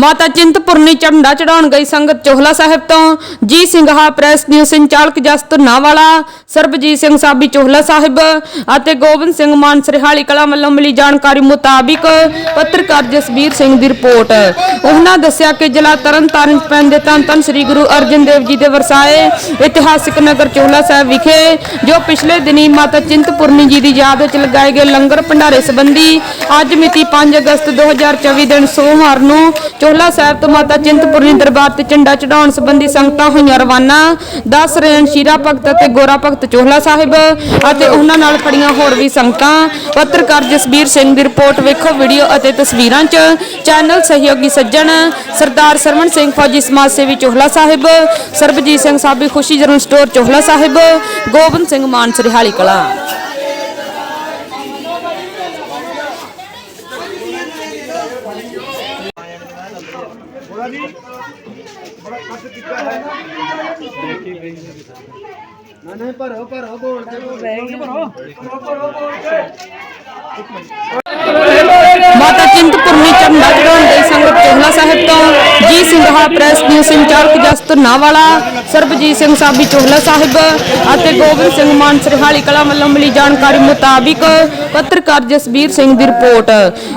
ਮਾਤਾ ਚਿੰਤਪੁਰਨੀ ਝੰਡਾ ਚੜਾਉਣ ਗਈ ਸੰਗਤ ਚੋਹਲਾ ਸਾਹਿਬ ਤੋਂ। ਜੀ ਸਿੰਘਾ ਪ੍ਰੈਸ ਨਿਊਜ਼ ਸੰਚਾਲਕ ਜਸਤ ਨਾਵਾਲਾ, ਸਰਬਜੀਤ ਸਿੰਘ ਸਾਬੀ ਚੋਹਲਾ ਸਾਹਿਬ ਅਤੇ ਗੋਬਿੰਦ ਸਿੰਘ ਮਾਨ ਸਰਹਾਲੀ ਕਲਾ ਵੱਲੋਂ ਮਿਲੀ ਜਾਣਕਾਰੀ ਮੁਤਾਬਿਕ ਪੱਤਰਕਾਰ ਜਸਬੀਰ ਸਿੰਘ ਦੀ ਰਿਪੋਰਟ। ਉਹਨਾਂ ਦੱਸਿਆ ਕਿ ਜ਼ਿਲ੍ਹਾ ਤਰਨਤਾਰਨ ਪੈਂਦੇ ਧੰਨ ਧੰਨ ਸ੍ਰੀ ਗੁਰੂ ਅਰਜਨ ਦੇਵ ਜੀ ਦੇ ਵਰਸਾਏ ਇਤਿਹਾਸਿਕ ਨਗਰ ਚੋਹਲਾ ਸਾਹਿਬ ਵਿਖੇ, ਜੋ ਪਿਛਲੇ ਦਿਨੀ ਮਾਤਾ ਚਿੰਤਪੁਰਨੀ ਜੀ ਦੀ ਯਾਦ ਵਿੱਚ ਲਗਾਏ ਗਏ ਲੰਗਰ ਭੰਡਾਰੇ ਸੰਬੰਧੀ ਅੱਜ ਮਿਤੀ 5 ਅਗਸਤ 2024 ਦਿਨ ਸੋਮਵਾਰ ਨੂੰ ਚੋਹਲਾ ਸਾਹਿਬ ਤੋਂ ਮਾਤਾ ਚਿੰਤਪੁਰਨੀ ਦਰਬਾਰ ਤੇ ਝੰਡਾ ਚੜਾਉਣ ਸੰਬੰਧੀ ਸੰਗਤਾਂ ਹੋਈਆਂ ਰਵਾਨਾ। ਦੱਸ ਰਹੇ ਸ਼ੀਰਾ ਭਗਤ ਅਤੇ ਗੋਰਾ ਭਗਤ ਚੋਹਲਾ ਸਾਹਿਬ ਅਤੇ ਉਹਨਾਂ ਨਾਲ ਖੜੀਆਂ ਹੋਰ ਵੀ ਸੰਗਤਾਂ। ਪੱਤਰਕਾਰ ਜਸਬੀਰ ਸਿੰਘ ਦੀ ਰਿਪੋਰਟ ਵੇਖੋ, ਵੀਡੀਓ ਅਤੇ ਤਸਵੀਰਾਂ 'ਚ ਚੈਨਲ ਸਹਿਯੋਗੀ ਸੱਜਣ ਸਰਦਾਰ ਸਰਵਣ ਸਿੰਘ ਫੌਜੀ ਸਮਾਜ ਸੇਵੀ ਚੋਹਲਾ ਸਾਹਿਬ, ਸਰਬਜੀਤ ਸਿੰਘ ਸਾਬੀ ਖੁਸ਼ੀ ਜਨਰਲ ਸਟੋਰ ਚੋਹਲਾ ਸਾਹਿਬ, ਗੋਬਿੰਦ ਸਿੰਘ ਮਾਨ ਸਰਹਾਲੀ ਕਲਾ। ਬੋਲਾ ਜੀ ਬੜਾ ਕੱਟ ਕੀਤਾ ਹੈ ਨਾ ਨਹੀਂ ਭਰੋ ਭਰੋ ਬੋਲ ਕੇ ਭਰੋ ਭਰੋ ਭਰੋ ਬੋਲ ਕੇ ਮਾਤਾ ਚਿੰਤਪੁਰਨੀ ਝੰਡਾ ਚੜਾਉਣ ਗਈ ਸੰਗਤ ਚੋਹਲਾ ਸਾਹਿਬ ਤੋਂ ਜੀ ਸਿੰਘਾ ਪ੍ਰੈਸ ਨਿਊਜ਼ ਸੰਚਾਲਕ ਜਸਤ, ਨਾਵਾਲਾ, ਸਰਬਜੀਤ ਸਿੰਘ ਸਾਬੀ, ਚੋਹਲਾ ਸਾਹਿਬ ਅਤੇ ਗੋਬਿੰਦ ਸਿੰਘ ਮਾਨ ਸਰਹਾਲੀ ਕਲਾ ਵੱਲੋਂ ਮਿਲੀ ਜਾਣਕਾਰੀ ਮੁਤਾਬਿਕ ਪੱਤਰਕਾਰ ਜਸਬੀਰ ਸਿੰਘ ਦੀ ਰਿਪੋਰਟ।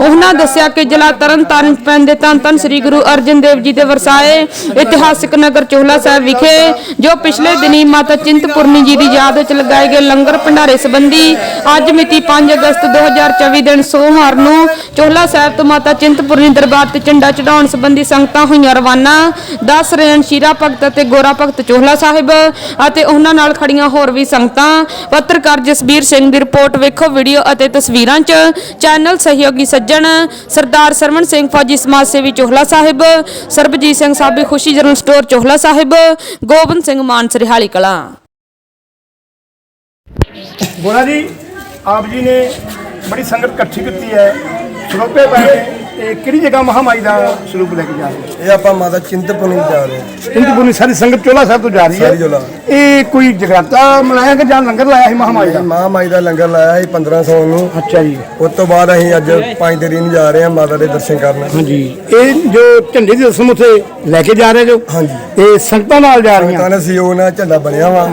ਉਹਨਾਂ ਦੱਸਿਆ ਕਿ ਜ਼ਿਲ੍ਹਾ ਤਰਨਤਾਰਨ ਪੈਂਦੇ ਧੰਨ ਧੰਨ ਸ੍ਰੀ ਗੁਰੂ ਅਰਜਨ ਦੇਵ ਜੀ ਦੇ ਵਰਸਾਏ ਇਤਿਹਾਸਿਕ ਨਗਰ ਚੋਹਲਾ ਸਾਹਿਬ ਵਿਖੇ, ਜੋ ਪਿਛਲੇ ਦਿਨੀ ਮਾਤਾ ਚਿੰਤਪੁਰਨੀ ਜੀ ਦੀ ਯਾਦ ਵਿੱਚ ਲਗਾਏ ਗਏ ਲੰਗਰ ਭੰਡਾਰੇ ਸੰਬੰਧੀ ਅੱਜ ਮਿਤੀ 5 ਅਗਸਤ 2024 ਦਿਨ ਸੋਮਵਾਰ ਨੂੰ ਚੋਹਲਾ ਸਾਹਿਬ ਤੋਂ ਮਾਤਾ ਚਿੰਤਪੁਰਨੀ ਦਰਬਾਰ ਤੇ ਝੰਡਾ ਚੜਾਉਣ ਸੰਬੰਧੀ ਸੰਗਤਾਂ ਹੋਈਆਂ ਰਵਾਨਾ। ਦੱਸ ਰਹੇ ਭਗਤ ਅਤੇ ਗੋਰਾ ਭਗਤ ਚੋਹਲਾ ਸਾਹਿਬ ਅਤੇ ਉਹਨਾਂ ਨਾਲ ਖੜੀਆਂ ਹੋਰ ਵੀ ਸੰਗਤਾਂ। ਪੱਤਰਕਾਰ ਜਸਬੀਰ ਸਿੰਘ ਦੀ ਰਿਪੋਰਟ ਵੇਖੋ, ਵੀਡੀਓ ਅਤੇ ਤਸਵੀਰਾਂ 'ਚ ਚੈਨਲ ਸਹਿਯੋਗੀ ਸੱਜਣ ਸਰਦਾਰ ਸਰਵਣ ਸਿੰਘ ਫੌਜੀ ਸਮਾਜ ਸੇਵੀ ਚੋਹਲਾ ਸਾਹਿਬ, ਸਰਬਜੀਤ ਸਿੰਘ ਸਾਬੀ ਖੁਸ਼ੀ ਜਨਰਲ ਸਟੋਰ ਚੋਹਲਾ ਸਾਹਿਬ, ਗੋਬਿੰਦ ਸਿੰਘ ਮਾਨ ਸਰਹਾਲੀ ਕਲਾ। ਬੋਲਾ ਜੀ, ਆਪ ਜੀ ਨੇ ਬੜੀ ਸੰਗਤ ਇਕੱਠੀ ਕੀਤੀ ਹੈ। ਸਰੋਪੇ ਪਏ ਤੇ ਕਿਹੜੀ ਜਗ੍ਹਾ ਮਹਾਮਾਈ ਦਾ ਸਰੂਪ ਲੈ ਕੇ ਜਾ ਰਹੇ ਇਹ ਆਪਾਂ ਮਾਤਾ ਚਿੰਤਪੁਰਨੀ ਜਾ ਰਹੇ ਹਾਂ। ਚਿੰਤਪੁਰਨੀ ਸਾਰੀ ਸੰਗਤ ਚੋਲਾ ਸਾਹਿਬ ਤੋਂ ਜਾ ਰਹੀ ਹੈ। ਚੋਲਾ। ਇਹ ਕੋਈ ਜਗਰਾਤਾ ਮਨਾਇਆ ਕਿ ਜਾਂ ਲੰਗਰ ਲਾਇਆ ਸੀ ਮਹਾਮਾਈ ਦਾ? ਮਾਂ ਮਾਈ ਦਾ ਲੰਗਰ ਲਾਇਆ ਸੀ 1500 ਨੂੰ। ਅੱਛਾ ਜੀ। ਉਸ ਤੋਂ ਬਾਅਦ ਅਸੀਂ ਅੱਜ ਪੰਜ ਤਰੀਕ ਨੂੰ ਜਾ ਰਹੇ ਹਾਂ ਮਾਤਾ ਦੇ ਦਰਸ਼ਨ ਕਰਨ। ਹਾਂਜੀ। ਇਹ ਜੋ ਝੰਡੇ ਦੀ ਰਸਮ ਉੱਥੇ ਲੈ ਕੇ ਜਾ ਰਹੇ ਜੋ? ਹਾਂਜੀ। ਇਹ ਸੰਗਤਾਂ ਨਾਲ ਜਾ ਰਹੀਆਂ? ਤਾਂ ਸੀਓ ਨਾਲ ਝੰਡਾ ਬਣਿਆ ਵਾ।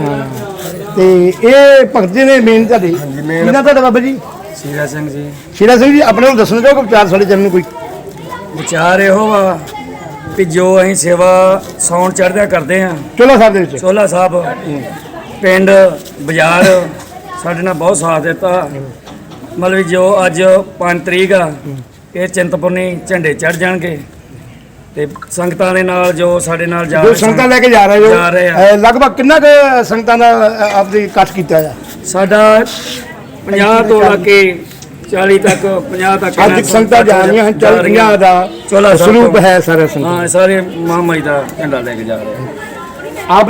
ਤੇ ਇਹ ਭਗਤ ਜੀ ਨੇ ਮੇਨ ਤੁਹਾਡੇ? ਹਾਂਜੀ, main- ਕਿਹਨਾਂ ਤੁਹਾਡਾ ਬਾਬਾ ਜੀ? ਸੀਰਾ ਸਿੰਘ ਜੀ। ਸ਼ੀਰਾ ਸਿੰਘ ਜੀ ਆਪਣੇ ਨੂੰ ਦੱਸਣਾ ਚਾਹੋ ਵਿਚਾਰ ਸਾਡੇ ਜਨ ਨੂੰ ਕੋਈ। ਵਿਚਾਰ ਇਹੋ ਵਾ ਕਿ ਜੋ ਅਸੀਂ ਸੇਵਾ ਸੌਣ ਚੜ੍ਹਦਿਆਂ ਕਰਦੇ ਹਾਂ। ਚੋਲਾ ਸਾਹਿਬ ਦੇ ਵਿੱਚ। ਚੋਲਾ ਸਾਹਿਬ ਪਿੰਡ ਬਾਜ਼ਾਰ ਸਾਡੇ ਨਾਲ ਬਹੁਤ ਸਾਥ ਦਿੱਤਾ। ਮਤਲਬ ਵੀ ਜੋ ਅੱਜ 5 ਤਰੀਕ ਆ ਇਹ ਚਿੰਤਪੁਰਨੀ ਝੰਡੇ ਚੜ ਜਾਣਗੇ। ਤੇ ਸੰਗਤਾਂ ਦੇ ਨਾਲ ਜੋ ਸਾਡੇ ਨਾਲ ਜਾ ਜੋ ਰਹੇ ਸੰਗਤਾਂ ਲੈ ਕੇ ਜਾ ਰਹੇ ਹੋ ਜਾ ਰਹੇ ਆ। ਅਹ ਲਗਭਗ ਕਿੰਨਾ ਕੁ ਸੰਗਤਾਂ ਦਾ ਅਹ, ਆਪਦੀ ਇਕੱਠ ਕੀਤਾ ਹੈ ਸਾਡਾ 50 ਤੋਂ ਲੈ ਕੇ 40 ਤੱਕ 50 ਤੱਕ ਅੱਜ ਸੰਗਤਾਂ ਜਾ ਰਹੀਆਂ ਹਨ ਚੱਲ ਰਹੀਆਂ। ਦਾ ਚੋਲਾ ਸਰੂਪ। ਹੈ ਸਾਰੇ ਸੰਗਤਾਂ। ਹਾਂ ਸਾਰੇ ਮਹਾਮਾਈ ਦਾ ਝੰਡਾ ਲੈ ਕੇ ਜਾ ਰਹੇ ਆਪ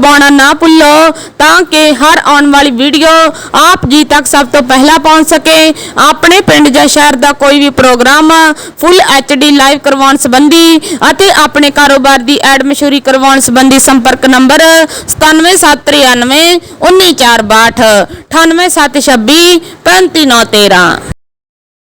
ਦਬਾਉਣਾ ਨਾ ਭੁੱਲੋ, ਤਾਂ ਕਿ ਹਰ ਆਉਣ ਵਾਲੀ ਵੀਡੀਓ ਆਪ ਜੀ ਤੱਕ ਸਭ ਤੋਂ ਪਹਿਲਾਂ ਪਹੁੰਚ ਸਕੇ। ਆਪਣੇ ਪਿੰਡ ਜਾਂ ਸ਼ਹਿਰ ਦਾ ਕੋਈ ਵੀ ਪ੍ਰੋਗਰਾਮ ਫੁੱਲ ਐਚਡੀ ਲਾਈਵ ਕਰਵਾਉਣ ਸੰਬੰਧੀ ਅਤੇ ਆਪਣੇ ਕਾਰੋਬਾਰ ਦੀ ਐਡ ਮਸ਼ਹੂਰੀ ਕਰਵਾਉਣ ਸੰਬੰਧੀ ਸੰਪਰਕ ਨੰਬਰ 97793 19462 98726 35913